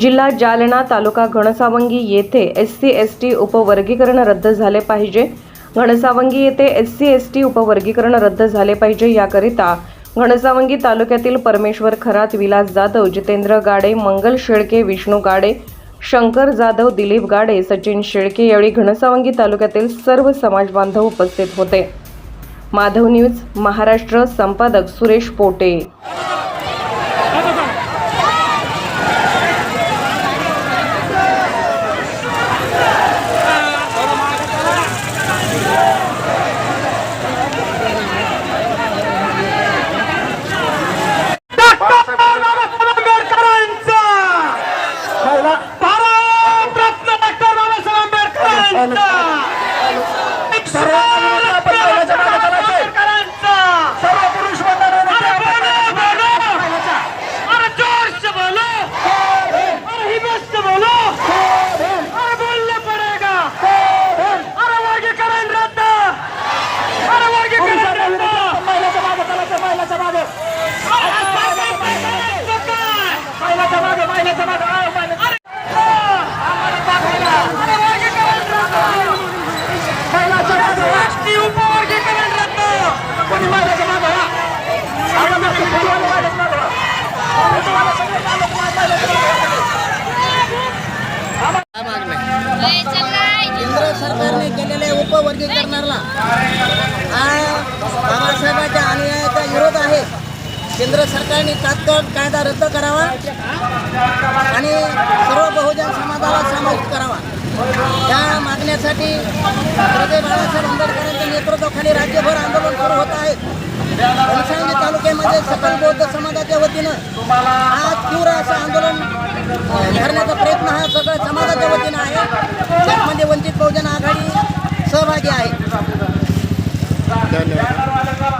जिल्हा जालना तालुका घनसावंगी येथे S C S T उपवर्गीकरण रद्द झाले पाहिजे. घनसावंगी येथे एस सी एस टी उपवर्गीकरण रद्द झाले पाहिजे याकरिता घनसावंगी तालुक्यातील परमेश्वर खरात विलास जाधव जितेंद्र गाडे मंगल शेळके विष्णू गाडे शंकर जाधव दिलीप गाडे सचिन शेळके यावेळी घनसावंगी तालुक्यातील सर्व समाज बांधव उपस्थित होते. माधव न्यूज महाराष्ट्र संपादक सुरेश पोटे. कोणी नाही, महिलाच्या केंद्र सरकारने केलेल्या उपवर्गीकरणाला बाबासाहेबांच्या अनुयायाचा विरोध आहे. केंद्र सरकारने तात्काळ कायदा रद्द करावा आणि सर्व बहुजन समाजाला समाविष्ट करावा. त्या मागण्यासाठी हृदय बाळासाहेब आंबेडकरांच्या नेतृत्वाखाली राज्यभर आंदोलन सुरू होत आहे. घनसावंगी तालुक्यामध्ये सकल बौद्ध समाजाच्या वतीनं आज तीव्र असं आंदोलन करण्याचा प्रयत्न हा सगळ्या समाजाच्या वतीनं आहे. त्यामध्ये वंचित बहुजन आघाडी सहभागी आहे. धन्यवाद.